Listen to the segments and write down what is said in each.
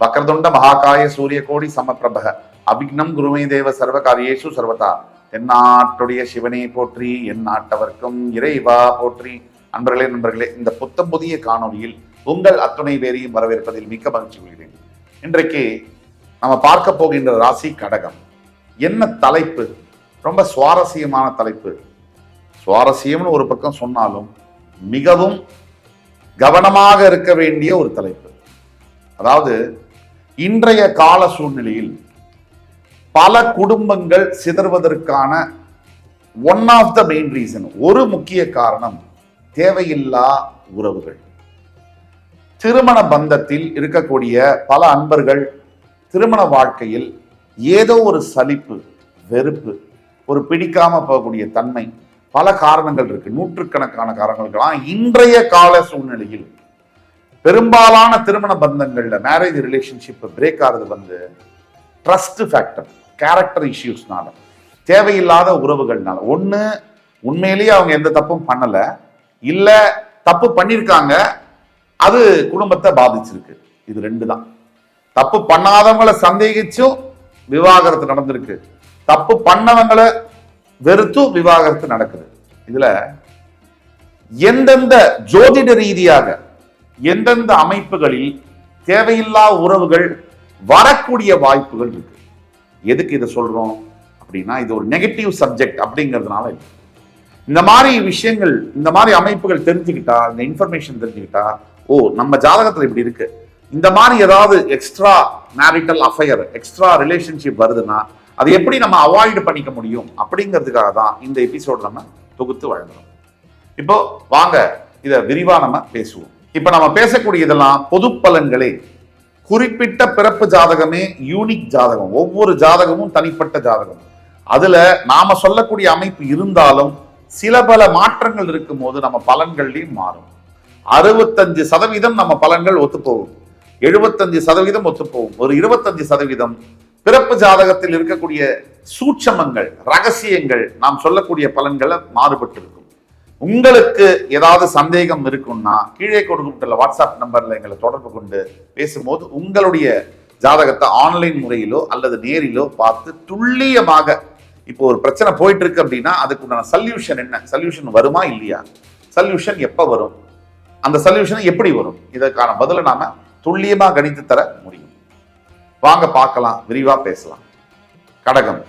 வக்ரதுண்ட மகாகாய சூரிய கோடி சமப்பிரபக. அபிக்னம் குருமை தேவ சர்வ காரியேஷு சர்வதா. தென்னாட்டுடைய சிவனை போற்றி என் நாட்டவர்க்கும் இறைவா போற்றி. அன்பர்களே நண்பர்களே இந்த புத்தம் புதிய காணொளியில் உங்கள் அத்துணை பேரையும் வரவேற்பதில் மிக்க மகிழ்ச்சி கொள்கிறேன். இன்றைக்கு நம்ம பார்க்க போகின்ற ராசி கடகம். என்ன தலைப்பு? ரொம்ப சுவாரஸ்யமான தலைப்பு. சுவாரஸ்யம்னு ஒரு பக்கம் சொன்னாலும் மிகவும் கவனமாக இருக்க வேண்டிய ஒரு தலைப்பு. அதாவது இன்றைய கால சூழ்நிலையில் பல குடும்பங்கள் சிதறுவதற்கான one of the main reason ஒரு முக்கிய காரணம் தேவையில்லா உறவுகள். திருமண பந்தத்தில் இருக்கக்கூடிய பல அன்பர்கள் திருமண வாழ்க்கையில் ஏதோ ஒரு சலிப்பு வெறுப்பு ஒரு பிடிக்காம போகக்கூடிய தன்மை பல காரணங்கள் இருக்கு. நூற்றுக்கணக்கான காரணங்களுக்கெல்லாம் இன்றைய கால சூழ்நிலையில் பெரும்பாலான திருமண பந்தங்களில் மேரேஜ் ரிலேஷன்ஷிப் பிரேக் ஆகிறது வந்து ட்ரஸ்ட் ஃபேக்டர் கேரக்டர் இஷ்யூஸ்னால தேவையில்லாத உறவுகள்னால. ஒன்று உண்மையிலேயே அவங்க எந்த தப்பும் பண்ணலை. இல்லை தப்பு பண்ணியிருக்காங்க அது குடும்பத்தை பாதிச்சிருக்கு. இது ரெண்டு தான் தப்பு பண்ணாதவங்கள சந்தேகிச்சும் விவாகரத்து நடந்திருக்கு. தப்பு பண்ணவங்கள வெறுத்தும் விவாகரத்து நடக்குது. இதில் எந்தெந்த ஜோதிட ரீதியாக எந்தெந்த அமைப்புகளில் தேவையில்லா உறவுகள் வரக்கூடிய வாய்ப்புகள் இருக்கு. எதுக்கு இதை சொல்றோம்? அப்படின்னா இது ஒரு நெகட்டிவ் சப்ஜெக்ட் அப்படிங்கிறதுனால இல்லை. இந்த மாதிரி விஷயங்கள் இந்த மாதிரி அமைப்புகள் தெரிஞ்சுக்கிட்டா இந்த இன்ஃபர்மேஷன் தெரிஞ்சுக்கிட்டா ஓ நம்ம ஜாதகத்தில் இப்படி இருக்கு. இந்த மாதிரி ஏதாவது extra marital affair extra relationship வருதுன்னா அதை எப்படி நம்ம அவாய்டு பண்ணிக்க முடியும்? அப்படிங்கிறதுக்காக தான் இந்த எபிசோட் நம்ம தொகுத்து வழங்குறோம். இப்போ வாங்க இதை விரிவாக நம்ம பேசுவோம். இப்போ நம்ம பேசக்கூடிய இதெல்லாம் பொது பலன்களே குறிப்பிட்ட பிறப்பு ஜாதகமே யூனிக் ஜாதகம். ஒவ்வொரு ஜாதகமும் தனிப்பட்ட ஜாதகம். அதுல நாம சொல்லக்கூடிய அமைப்பு இருந்தாலும் சில பல மாற்றங்கள் இருக்கும் போது நம்ம பலன்கள்லையும் மாறும். அறுபத்தஞ்சு சதவீதம் நம்ம பலன்கள் ஒத்துப்போகும். எழுபத்தஞ்சு சதவீதம் ஒத்துப்போகும். ஒரு இருபத்தஞ்சு சதவீதம் பிறப்பு ஜாதகத்தில் இருக்கக்கூடிய சூட்சமங்கள் ரகசியங்கள் நாம் சொல்லக்கூடிய பலன்களை மாறுபட்டு இருக்கும் உங்களுக்கு ஏதாவது சந்தேகம் இருக்கும்னா கீழே கொடுக்கப்பட்டுள்ள வாட்ஸ்அப் நம்பரில் எங்களை தொடர்பு கொண்டு பேசும்போது உங்களுடைய ஜாதகத்தை ஆன்லைன் முறையிலோ அல்லது நேரிலோ பார்த்து துல்லியமாக இப்போ ஒரு பிரச்சனை போயிட்டு இருக்கு அப்படின்னா அதுக்குண்டான சல்யூஷன் என்ன? சல்யூஷன் வருமா இல்லையா? சல்யூஷன் எப்போ வரும்? அந்த சல்யூஷன் எப்படி வரும்? இதற்கான பதிலை நாம துல்லியமாக கணித்து தர முடியும். வாங்க பார்க்கலாம் விரிவாக பேசலாம். கடகம்.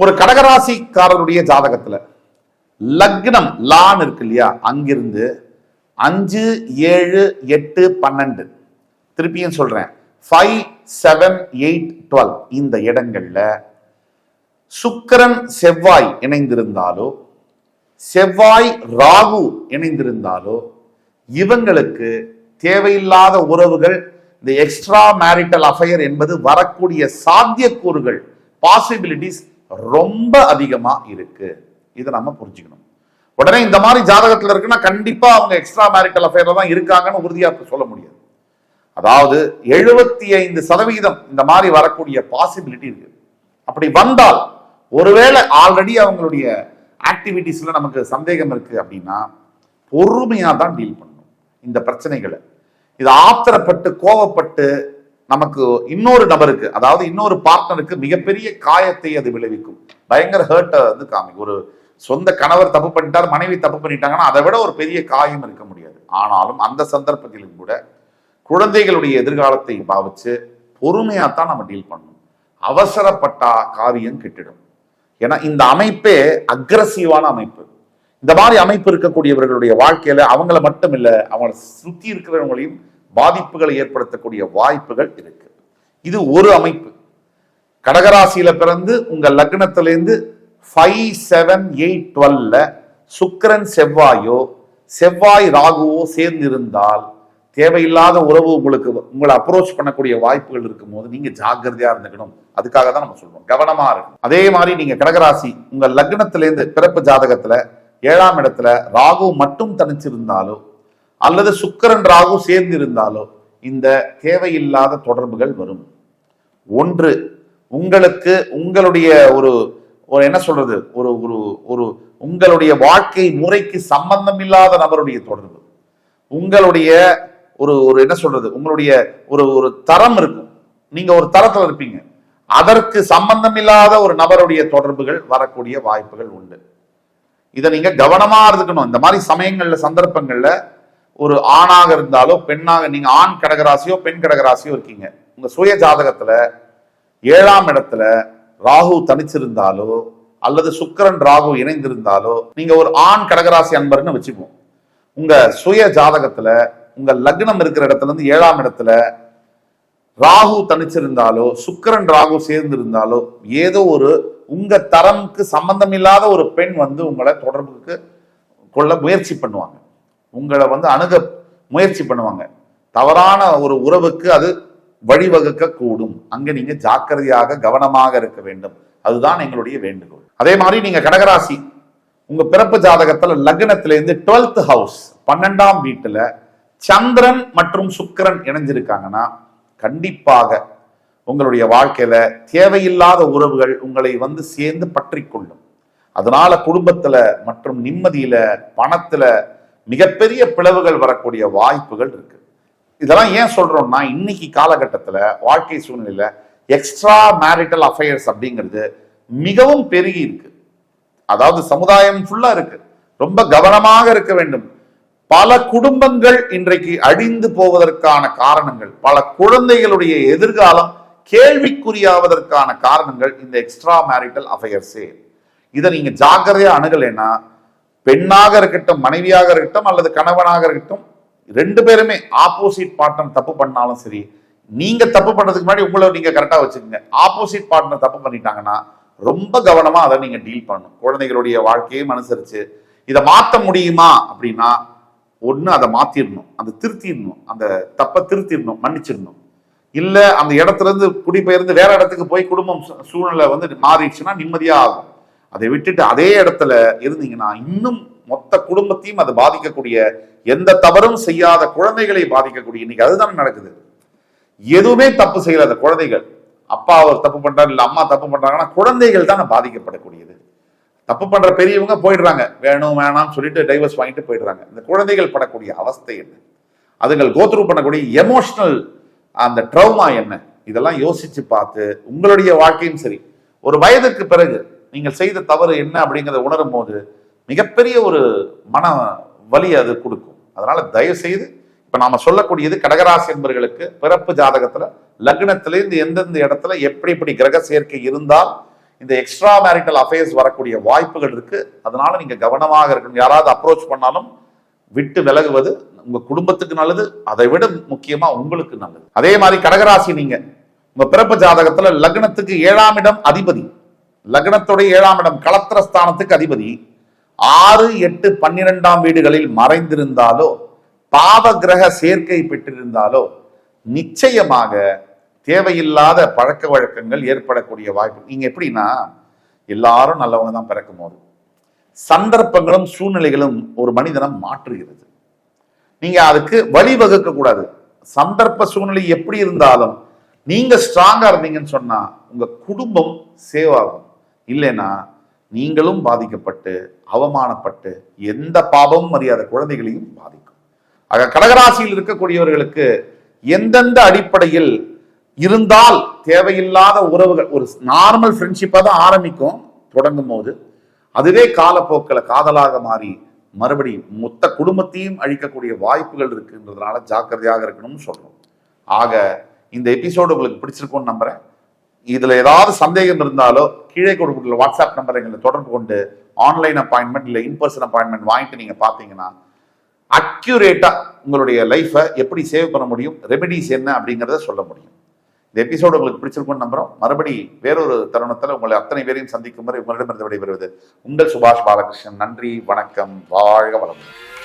ஒரு கடகராசிக்காரருடைய ஜாதகத்துல லக்னம் லான் இருக்கு இல்லையா? அங்கிருந்து அஞ்சு ஏழு எட்டு பன்னெண்டு. திருப்பியும் சொல்றேன். ஃபைவ் செவன் எயிட் டுவெல் இந்த இடங்கள்ல சுக்கரன் செவ்வாய் இணைந்திருந்தாலோ செவ்வாய் ராகு இணைந்திருந்தாலோ இவங்களுக்கு தேவையில்லாத உறவுகள் இந்த எக்ஸ்ட்ரா மேரிட்டல் அஃபையர் என்பது வரக்கூடிய சாத்தியக்கூறுகள் பாசிபிலிட்டிஸ் ரொம்ப அதிகமா இருக்கு. இதை நம்ம புரிஞ்சுக்கணும். உடனே இந்த மாதிரி ஜாதகத்தில் இருக்குன்னா கண்டிப்பா அவங்க எக்ஸ்ட்ரா மேரிட்டல் அஃபேர்ல தான் இருக்காங்கன்னு உறுதியாக சொல்ல முடியாது. அதாவது எழுபத்தி ஐந்து சதவீதம் இந்த மாதிரி வரக்கூடிய பாசிபிலிட்டி இருக்கு. அப்படி வந்தால் ஒருவேளை ஆல்ரெடி அவங்களுடைய ஆக்டிவிட்டீஸ்ல நமக்கு சந்தேகம் இருக்கு அப்படின்னா பொறுமையா தான் டீல் பண்ணணும். இந்த பிரச்சனைகளை. இது ஆத்திரப்பட்டு கோவப்பட்டு நமக்கு இன்னொரு நபருக்கு அதாவது இன்னொரு பார்ட்னருக்கு மிகப்பெரிய காயத்தை அது விளைவிக்கும். பயங்கர ஹேர்ட்டை வந்து காமிக்கும் ஒரு சொந்த கணவர் தப்பு பண்ணிட்டார் மனைவி தப்பு பண்ணிட்டாங்கன்னா அதை விட ஒரு பெரிய காயம் இருக்க முடியாது. ஆனாலும் அந்த சந்தர்ப்பத்திலும் கூட குழந்தைகளுடைய எதிர்காலத்தை பாவிச்சு பொறுமையா தான் நம்ம டீல் பண்ணணும். அவசரப்பட்டா காரியம் கெட்டிடும். ஏன்னா இந்த அமைப்பே அக்ரஸிவான அமைப்பு. இந்த மாதிரி அமைப்பு இருக்கக்கூடியவர்களுடைய வாழ்க்கையில அவங்கள மட்டும் இல்லை அவங்கள சுத்தி இருக்கிறவங்களையும் பாதிப்புகளை ஏற்படுத்தக்கூடிய வாய்ப்புகள் இருக்கு. இது ஒரு அமைப்பு. கடகராசியில பிறந்து உங்க லக்னத்திலேருந்து ஃபைவ் செவன் எயிட் டுவெல்ல சுக்கரன் செவ்வாயோ செவ்வாய் ராகுவோ சேர்ந்து இருந்தால் தேவையில்லாத உறவு உங்களுக்கு உங்களை அப்ரோச் பண்ணக்கூடிய வாய்ப்புகள் இருக்கும் போது நீங்க ஜாக்கிரதையா இருந்துக்கணும். அதுக்காக தான் நம்ம சொல்றோம். கவனமா இருக்கும் அதே மாதிரி நீங்க கடகராசி உங்க லக்னத்திலேருந்து பிறப்பு ஜாதகத்துல ஏழாம் இடத்துல ராகு மட்டும் தனிச்சிருந்தாலும் அல்லது சுக்கரன் ராகு சேர்ந்து இருந்தாலோ இந்த தேவையில்லாத தொடர்புகள் வரும். ஒன்று உங்களுக்கு உங்களுடைய ஒரு ஒரு என்ன சொல்றது? ஒரு ஒரு ஒரு உங்களுடைய வாழ்க்கை முறைக்கு சம்பந்தம் இல்லாத நபருடைய தொடர்பு. உங்களுடைய ஒரு ஒரு என்ன சொல்றது? உங்களுடைய ஒரு ஒரு தரம் இருக்கும். நீங்க ஒரு தரத்தில் இருப்பீங்க. அதற்கு சம்பந்தம் இல்லாத ஒரு நபருடைய தொடர்புகள் வரக்கூடிய வாய்ப்புகள் உண்டு. இதை நீங்க கவனமா இருக்கணும் இந்த மாதிரி சமயங்கள்ல சந்தர்ப்பங்கள்ல ஒரு ஆணாக இருந்தாலோ பெண்ணாக நீங்க ஆண் கடகராசியோ பெண் கடகராசியோ இருக்கீங்க. உங்க சுய ஜாதகத்துல ஏழாம் இடத்துல ராகு தனிச்சிருந்தாலோ அல்லது சுக்கரன் ராகு இணைந்திருந்தாலோ நீங்க ஒரு ஆண் கடகராசி அன்பர்னு வச்சுப்போம். உங்க சுய ஜாதகத்துல உங்க லக்னம் இருக்கிற இடத்துல இருந்து ஏழாம் இடத்துல ராகு தனிச்சிருந்தாலோ சுக்கரன் ராகு சேர்ந்திருந்தாலோ ஏதோ ஒரு உங்க தரம்க்கு சம்பந்தம் இல்லாத ஒரு பெண் வந்து உங்களை தொடர்புக்கு கொள்ள முயற்சி பண்ணுவாங்க. உங்களை வந்து அணுக முயற்சி பண்ணுவாங்க. தவறான ஒரு உறவுக்கு அது வழிவகுக்க கூடும் அங்கே நீங்க ஜாக்கிரதையாக கவனமாக இருக்க வேண்டும். அதுதான் எங்களுடைய வேண்டுகோள். அதே மாதிரி நீங்க கடகராசி உங்க பிறப்பு ஜாதகத்துல லக்னத்திலேருந்து டுவெல்த் ஹவுஸ் பன்னெண்டாம் வீட்டுல சந்திரன் மற்றும் சுக்கிரன் இணைஞ்சிருக்காங்கன்னா கண்டிப்பாக உங்களுடைய வாழ்க்கையில தேவையில்லாத உறவுகள் உங்களை வந்து சேர்ந்து பற்றி கொள்ளும் அதனால குடும்பத்துல மற்றும் நிம்மதியில பணத்துல மிகப்பெரிய பிளவுகள் வரக்கூடிய வாய்ப்புகள் இருக்கு. இதெல்லாம் ஏன் சொல்றோம்னா இன்னைக்கு காலகட்டத்தில் வாழ்க்கை சூழ்நிலையில எக்ஸ்ட்ரா மேரிட்டல் அஃபேர்ஸ் அப்படிங்கிறது மிகவும் பெருகி இருக்கு. அதாவது சமுதாயம் ஃபுல்லா இருக்கு. ரொம்ப கவனமாக இருக்க வேண்டும். பல குடும்பங்கள் இன்றைக்கு அழிந்து போவதற்கான காரணங்கள் பல குழந்தைகளுடைய எதிர்காலம் கேள்விக்குறியாவதற்கான காரணங்கள் இந்த எக்ஸ்ட்ரா மேரிட்டல் அஃபேர்ஸே இதை நீங்க ஜாக்கிரதையா அணுகலைன்னா பெண்ணாக இருக்கட்டும் மனைவியாக இருக்கட்டும் அல்லது கணவனாக இருக்கட்டும் ரெண்டு பேருமே ஆப்போசிட் பார்ட்னர் தப்பு பண்ணாலும் சரி நீங்க தப்பு பண்றதுக்கு முன்னாடி உங்களை நீங்க கரெக்டா வச்சுக்கோங்க. ஆப்போசிட் பார்ட்னர் தப்பு பண்ணிட்டாங்கன்னா ரொம்ப கவனமா அதை நீங்க டீல் பண்ணணும். குழந்தைகளுடைய வாழ்க்கையும் அனுசரிச்சு இதை மாத்த முடியுமா அப்படின்னா ஒன்று அதை மாற்றிடணும் அந்த திருத்திடணும் அந்த தப்பை திருத்திடணும் மன்னிச்சிடணும் இல்லை அந்த இடத்துல இருந்து குடிபெயர்ந்து வேற இடத்துக்கு போய் குடும்பம் சூ- சூழ்நிலை வந்து மாறிடுச்சுன்னா நிம்மதியாக ஆகும். அதை விட்டுட்டு அதே இடத்துல இருந்தீங்கன்னா இன்னும் மொத்த குடும்பத்தையும் அது பாதிக்கக்கூடிய எந்த தவறும் செய்யாத குழந்தைகளை பாதிக்கக்கூடிய இன்னைக்கு அதுதான் நடக்குது. எதுவுமே தப்பு செய்யல அந்த குழந்தைகள். அப்பா அவர் தப்பு பண்றாரு இல்லை அம்மா தப்பு பண்றாங்கன்னா குழந்தைகள் தான் பாதிக்கப்படக்கூடியது. தப்பு பண்ற பெரியவங்க போயிடுறாங்க. வேணும் வேணாம்னு சொல்லிட்டு டைவர்ஸ் வாங்கிட்டு போயிடுறாங்க. இந்த குழந்தைகள் படக்கூடிய அவஸ்தை என்ன? அதுங்கள் கோத்ரூ பண்ணக்கூடிய எமோஷனல் அந்த ட்ரௌமா என்ன? இதெல்லாம் யோசிச்சு பார்த்து உங்களுடைய வாழ்க்கையும் சரி. ஒரு வயதுக்கு பிறகு நீங்கள் செய்த தவறு என்ன அப்படிங்கிறத உணரும் போது மிகப்பெரிய ஒரு மன வலி அது கொடுக்கும். அதனால தயவு செய்து இப்ப நாம சொல்லக்கூடியது கடகராசி என்பர்களுக்கு பிறப்பு ஜாதகத்துல லக்னத்திலிருந்து எந்தெந்த இடத்துல எப்படி எப்படி கிரக சேர்க்கை இருந்தால் இந்த எக்ஸ்ட்ரா மேரிட்டல் அஃபேர்ஸ் வரக்கூடிய வாய்ப்புகள் இருக்கு. அதனால நீங்க கவனமாக இருக்கணும். யாராவது அப்ரோச் பண்ணாலும் விட்டு விலகுவது உங்க குடும்பத்துக்கு நல்லது அதை விட முக்கியமா உங்களுக்கு நல்லது. அதே மாதிரி கடகராசி நீங்க. உங்க பிறப்பு ஜாதகத்துல லக்னத்துக்கு ஏழாம் இடம் அதிபதி. லக்னத்துடைய ஏழாம் இடம் களத்திரஸ்தானத்துக்கு அதிபதி. ஆறு எட்டு பன்னிரெண்டாம் வீடுகளில் மறைந்திருந்தாலோ பாவ கிரக சேர்க்கை பெற்றிருந்தாலோ நிச்சயமாக தேவையில்லாத பழக்க வழக்கங்கள் ஏற்படக்கூடிய வாய்ப்பு. நீங்க எப்படின்னா எல்லாரும் நல்லவங்க தான் பிறக்கும் போது. சந்தர்ப்பங்களும் சூழ்நிலைகளும் ஒரு மனிதனை மாற்றுகிறது. நீங்க அதுக்கு வழிவகுக்க கூடாது. சந்தர்ப்ப சூழ்நிலை எப்படி இருந்தாலும் நீங்க ஸ்ட்ராங்கா இருந்தீங்கன்னு சொன்னா உங்க குடும்பம் சேவ் ஆகும். இல்லைன்னா நீங்களும் பாதிக்கப்பட்டு அவமானப்பட்டு எந்த பாபமும் அறியாத குழந்தைகளையும் பாதிக்கும். ஆக கடகராசியில் இருக்கக்கூடியவர்களுக்கு எந்தெந்த அடிப்படையில் இருந்தால் தேவையில்லாத உறவுகள் ஒரு நார்மல் ஃப்ரெண்ட்ஷிப்பாக தான் ஆரம்பிக்கும் தொடங்கும் போது. அதுவே காலப்போக்கில் காதலாக மாறி மறுபடி மொத்த குடும்பத்தையும் அழிக்கக்கூடிய வாய்ப்புகள் இருக்குன்றதுனால ஜாக்கிரதையாக இருக்கணும்னு சொல்கிறோம் ஆக இந்த எபிசோடு உங்களுக்கு பிடிச்சிருக்கும்னு நம்புகிறேன் இதில் ஏதாவது சந்தேகம் இருந்தாலோ கீழே கொடுக்குற வாட்ஸ்அப் நம்பர் எங்களை தொடர்பு கொண்டு ஆன்லைன் அப்பாயின்மெண்ட் இல்லை இன்பர்சன் அப்பாயின்மெண்ட் வாங்கிட்டு நீங்கள் பார்த்தீங்கன்னா அக்யூரேட்டாக உங்களுடைய லைஃப்பை எப்படி சேவ் பண்ண முடியும் ரெமெடிஸ் என்ன அப்படிங்கிறத சொல்ல முடியும். இந்த எபிசோடு உங்களுக்கு பிடிச்சிருக்கும்னு நம்புறோம். மறுபடி வேறொரு தருணத்தில் உங்களை அத்தனை பேரையும் சந்திக்கும் வரை உங்களிடமிருந்து விடைபெறுவது உங்கள் சுபாஷ் பாலகிருஷ்ணன். நன்றி வணக்கம் வாழ்க வளமுடன்.